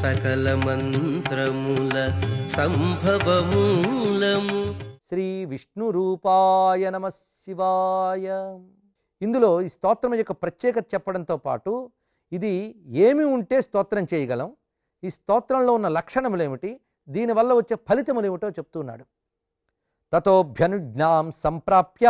సకల మంత్రముల సంభవమూలము. శ్రీ విష్ణు రూపాయ నమ శివాయ. ఇందులో ఈ స్తోత్రం యొక్క ప్రత్యేకత చెప్పడంతో పాటు ఇది ఏమి ఉంటే స్తోత్రం చేయగలం ఈ స్తోత్రంలో ఉన్న లక్షణములేమిటి దీనివల్ల వచ్చే ఫలితములు ఏమిటో చెప్తున్నాడు. తతోభ్యనుజ్ఞాం సంప్రాప్య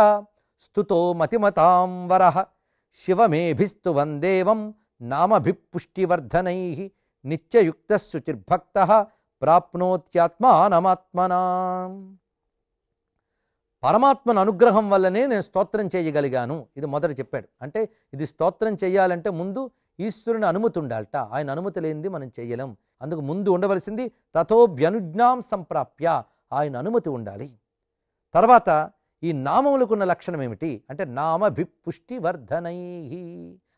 స్థుతో మతిమతాం వర శివమేభిస్తు వందేవం నామభిపుష్టివర్ధనై నిత్యయుక్త శుచిర్భక్త ప్రాప్నోత్యాత్మానమాత్మనా. పరమాత్మను అనుగ్రహం వల్లనే నేను స్తోత్రం చేయగలిగాను. ఇది మొదట చెప్పాడు. అంటే ఇది స్తోత్రం చేయాలంటే ముందు ఈశ్వరుని అనుమతి ఉండాలట ఆయన అనుమతి లేనిది మనం చేయలేం. అందుకు ముందు ఉండవలసింది తథోభ్యనుజ్ఞాం సంప్రాప్య. ఆయన అనుమతి ఉండాలి. తర్వాత ఈ నామములకున్న లక్షణం ఏమిటి? అంటే నామభిపుష్టి వర్ధనై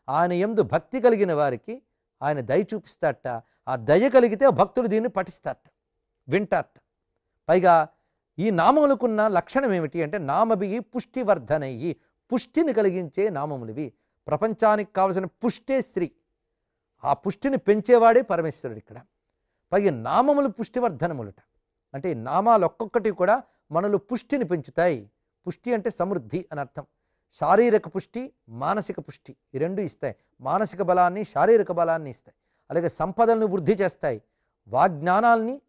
ఆయన ఎందు భక్తి కలిగిన వారికి ఆయన దయ చూపిస్తాట ఆ దయ కలిగితే భక్తులు దీన్ని పఠిస్తారట. వింటారట. పైగా ఈ నామములకున్న లక్షణం ఏమిటి అంటే నామభి పుష్టివర్ధనయ్యి పుష్టిని కలిగించే నామములివి. ప్రపంచానికి కావలసిన పుష్టే స్త్రీ. ఆ పుష్టిని పెంచేవాడే పరమేశ్వరుడు ఇక్కడ. పైగా నామములు పుష్టివర్ధనములుట. అంటే నామాలు ఒక్కొక్కటి కూడా మనలో పుష్టిని పెంచుతాయి. పుష్టి అంటే సమృద్ధి అని అర్థం. శారీరక పుష్టి మానసిక పుష్టి ఈ రెండు ఇస్తాయి. మానసిక బలాన్ని శారీరక బలాన్ని ఇస్తాయి. అలాగే సంపదలను వృద్ధి చేస్తాయి. వాజ్ఞానాల్ని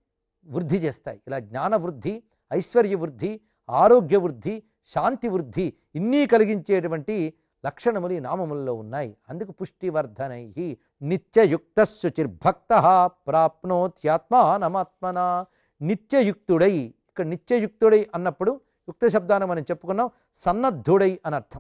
వృద్ధి చేస్తాయి. ఇలా జ్ఞాన వృద్ధి ఐశ్వర్య వృద్ధి ఆరోగ్య వృద్ధి శాంతి వృద్ధి ఇన్ని కలిగించేటువంటి లక్షణములు ఈ నామములలో ఉన్నాయి. అందుకు పుష్టివర్ధనై నిత్యయుక్త శుచిర్భక్త ప్రాప్నోత్యాత్మానమాత్మన. నిత్యయుక్తుడై ఇక్కడ నిత్యయుక్తుడై అన్నప్పుడు యుక్త శబ్దాన్ని మనం చెప్పుకున్నాం సన్నద్ధుడై అనర్థం.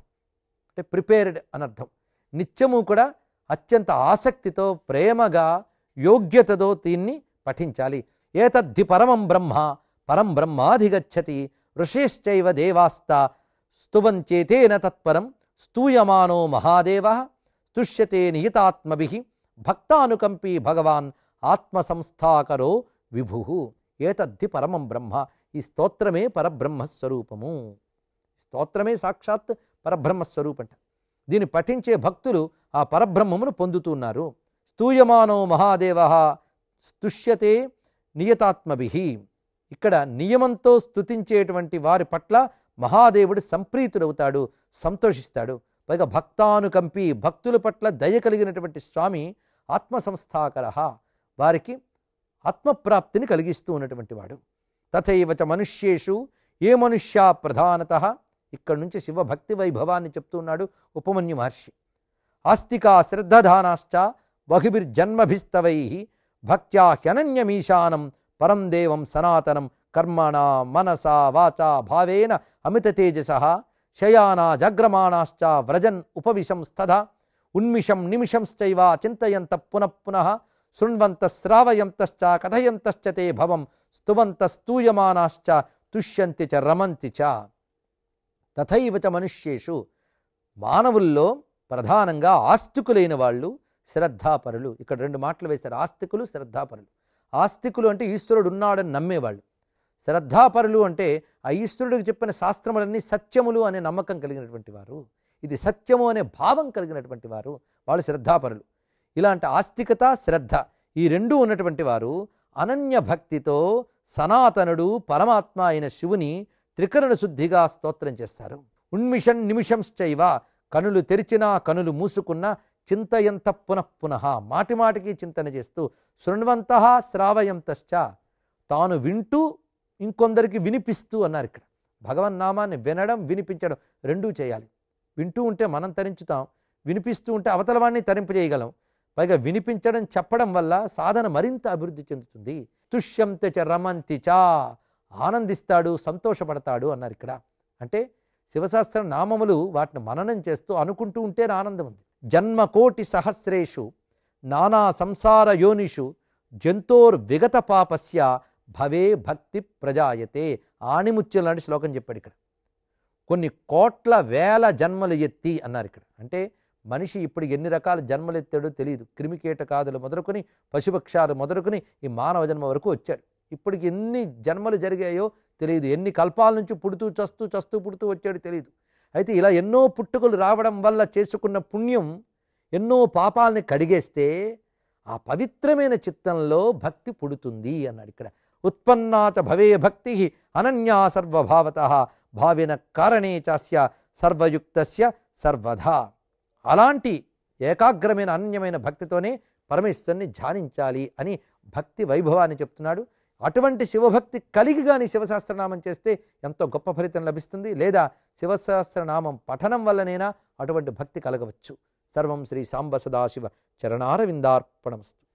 అంటే ప్రిపేర్డ్ అనర్థం. నిత్యము కూడా అత్యంత ఆసక్తితో ప్రేమగా యోగ్యతతో దీన్ని పఠించాలి. ఏతద్ధి పరమం బ్రహ్మ పరం బ్రహ్మాధిగచ్చతి ఋషిశ్చైవ దేవాస్త స్తువంచేతేన తత్పరం స్తూయమానో మహాదేవ స్తుష్యతే నియతాత్మభి భక్తానుకంపీ భగవాన్ ఆత్మసంస్థాకరో విభు. ఏతద్ధి పరమం బ్రహ్మ. ఈ స్తోత్రమే పరబ్రహ్మస్వరూపము. స్తోత్రమే సాక్షాత్ పరబ్రహ్మస్వరూపంట. దీన్ని పఠించే భక్తులు ఆ పరబ్రహ్మమును పొందుతున్నారు స్తూయమానో మహాదేవ స్తుష్యతే నియతాత్మభి. ఇక్కడ నియమంతో స్తుతించేటువంటి వారి పట్ల మహాదేవుడు సంప్రీతుడవుతాడు సంతోషిస్తాడు. పైగా భక్తానుకంపి భక్తుల పట్ల దయ కలిగినటువంటి స్వామి ఆత్మ సంస్థాకర వారికి ఆత్మప్రాప్తిని కలిగిస్తూ ఉన్నటువంటి వాడు. తథైవచ మనుష్యేషు ఏ మనుష్య ప్రధానత. ఇక్కడి నుంచి శివభక్తి వైభవాన్ని చెప్తున్నాడు ఉపమన్యు మహర్షి. ఆస్తికా శ్రద్ధధానాశ్చ బహుభిర్జన్మభిస్తవై భక్త్యా హ్యనన్యమీశానం పరం దేవం సనాతనం కర్మణ మనసా వాచా భావేన అమిత తేజస శయానా జగ్రమాణాశ్చ వ్రజన్ ఉపవిశంస్తథ ఉన్మిషం నిమిషంశ్చైవ చింతయంత పునఃపున శృణ్వంత శ్రావయంతశ్చ కథయంతశ్చ తే భవం స్తువంత స్తూయమానాశ్చ తుష్యంతి చ రమంతి చ. తథైవ చ మనుష్యేషు మానవుల్లో ప్రధానంగా ఆస్తికులైన వాళ్ళు శ్రద్ధాపరులు. ఇక్కడ రెండు మాటలు వేశారు. ఆస్తికులు శ్రద్ధాపరులు. ఆస్తికులు అంటే ఈశ్వరుడు ఉన్నాడని నమ్మేవాళ్ళు. శ్రద్ధాపరులు అంటే ఆ ఈశ్వరుడికి చెప్పిన శాస్త్రములన్నీ సత్యములు అనే నమ్మకం కలిగినటువంటి వారు. ఇది సత్యము అనే భావం కలిగినటువంటి వారు. వాళ్ళు శ్రద్ధాపరులు. ఇలాంటి ఆస్తికత శ్రద్ధ ఈ రెండూ ఉన్నటువంటి వారు అనన్య భక్తితో సనాతనుడు పరమాత్మ అయిన శివుని త్రికరణ శుద్ధిగా స్తోత్రం చేస్తారు. ఉన్మిషన్ నిమిషంశ్చైవ కనులు తెరిచినా కనులు మూసుకున్న చింతయంత పునః పునః మాటి మాటికి చింతన చేస్తూ శృణ్వంత శ్రావయంతశ్చ తాను వింటూ ఇంకొందరికి వినిపిస్తూ అన్నారు ఇక్కడ. భగవన్నామాన్ని వినడం వినిపించడం రెండూ చేయాలి. వింటూ ఉంటే మనం తరించుతాం వినిపిస్తూ ఉంటే అవతల వాడిని తరింపజేయగలం. పైగా వినిపించడం చెప్పడం వల్ల సాధన మరింత అభివృద్ధి చెందుతుంది. తుష్యంత చ రమంతి చా ఆనందిస్తాడు సంతోషపడతాడు అన్నారు ఇక్కడ. అంటే శివశాస్త్ర నామములు వాటిని మననం చేస్తూ అనుకుంటూ ఉంటే ఆనందం ఉంది. జన్మ కోటి సహస్రేషు నానా సంసార యోనిషు జంతోర్ విగత పాపస్య భవే భక్తి ప్రజాయతే ఆణిముత్యం లాంటి శ్లోకం చెప్పాడు ఇక్కడ. కొన్ని కోట్ల వేల జన్మలు ఎత్తి అన్నారు ఇక్కడ. అంటే మనిషి ఇప్పుడు ఎన్ని రకాల జన్మలెత్తాడో తెలియదు క్రిమికీటకాదులు మొదలుకొని పశుపక్షాలు మొదలుకొని ఈ మానవ జన్మ వరకు వచ్చాడు. ఇప్పటికి ఎన్ని జన్మలు జరిగాయో తెలియదు ఎన్ని కల్పాల నుంచి పుడుతూ చస్తూ చస్తూ పుడుతూ వచ్చాడు తెలియదు అయితే ఇలా ఎన్నో పుట్టుకలు రావడం వల్ల చేసుకున్న పుణ్యం ఎన్నో పాపాలని కడిగేస్తే ఆ పవిత్రమైన చిత్తంలో భక్తి పుడుతుంది అన్నాడు ఇక్కడ. ఉత్పన్నాచ భవే భక్తి అనన్యా సర్వభావత భావిన కారణే చాస్య సర్వయుక్తస్య సర్వధా. అలాంటి ఏకాగ్రమైన అనన్యమైన భక్తితోనే పరమేశ్వరుని ధ్యానించాలి అని భక్తి వైభవాన్ని చెప్తున్నాడు. అటువంటి శివభక్తి కలిగి కానీ శివశాస్త్రనామం చేస్తే ఎంతో గొప్ప ఫలితం లభిస్తుంది. లేదా శివశాస్త్రనామం పఠనం వల్లనైనా అటువంటి భక్తి కలగవచ్చు. సర్వం శ్రీ సాంబ సదాశివ చరణారవిందార్పణమస్తు.